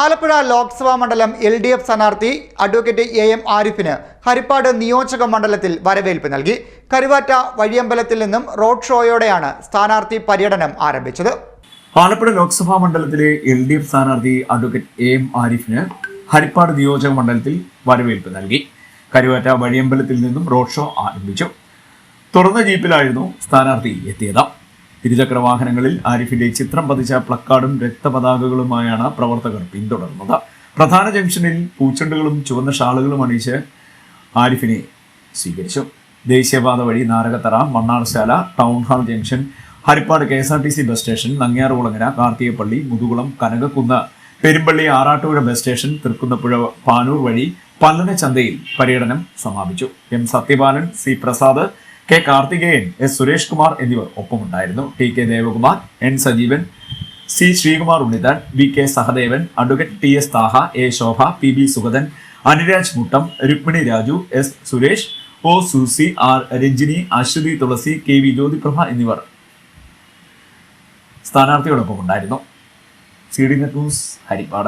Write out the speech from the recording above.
ആലപ്പുഴ ലോക്സഭാ മണ്ഡലം L D F സ്ഥാനാർത്ഥി advocate A M ആരിഫിന് ഹരിപ്പാട് നിയോജക മണ്ഡലത്തിൽ വരവേൽപ്പ് നൽകി. കരുവാറ്റ വഴിയമ്പലത്തിൽ നിന്നും റോഡ് ഷോയോടെയാണ് സ്ഥാനാർത്ഥി പര്യടനം ആരംഭിച്ചത്. ആലപ്പുഴ ലോക്സഭാ മണ്ഡലത്തിലെ എൽ ഡി എഫ് സ്ഥാനാർത്ഥി അഡ്വക്കേറ്റ് എ എം ആരിഫിന് ഹരിപ്പാട് നിയോജക മണ്ഡലത്തിൽ വരവേൽപ്പ് നൽകി. കരുവാറ്റ വഴിയമ്പലത്തിൽ നിന്നും റോഡ് ഷോ ആരംഭിച്ചു. തുറന്ന ജീപ്പിലായിരുന്നു സ്ഥാനാർത്ഥി എത്തിയത്. ഇരുചക്ര വാഹനങ്ങളിൽ ആരിഫിന്റെ ചിത്രം പതിച്ച പ്ലക്കാർഡും രക്തപതാകകളുമായാണ് പ്രവർത്തകർ പിന്തുടർന്നത്. പ്രധാന ജംഗ്ഷനിൽ പൂച്ചെണ്ടുകളും ചുവന്ന ഷാളുകളും അണിയിച്ച് ആരിഫിനെ സ്വീകരിച്ചു. ദേശീയപാത വഴി Narakathara Mannarasala town hall junction Haripad K S R T C bus station Nangiarkulangara Karthikappally Muthukulam Kanakakkunnu Perumpally Arattupuzha bus station Thrikkunnapuzha Panoor വഴി പല്ലന ചന്തയിൽ പര്യടനം സമാപിച്ചു. M. Sathyapalan C. Prasad K Karthikeyan S Suresh Kumar എന്നിവർ ഒപ്പമുണ്ടായിരുന്നു. T K Devakumar N Sajeevan C Sreekumar Unnithan V K Sahadevan advocate T S Thaha A Shobha P B Sugathan Anuraj Muttom Rukmini Raju S Suresh O Susy R Ranjini Aswathy Thulasi K V Jyothiprabha എന്നിവർ സ്ഥാനാർത്ഥിയോടൊപ്പം ഉണ്ടായിരുന്നു C D news Harippad.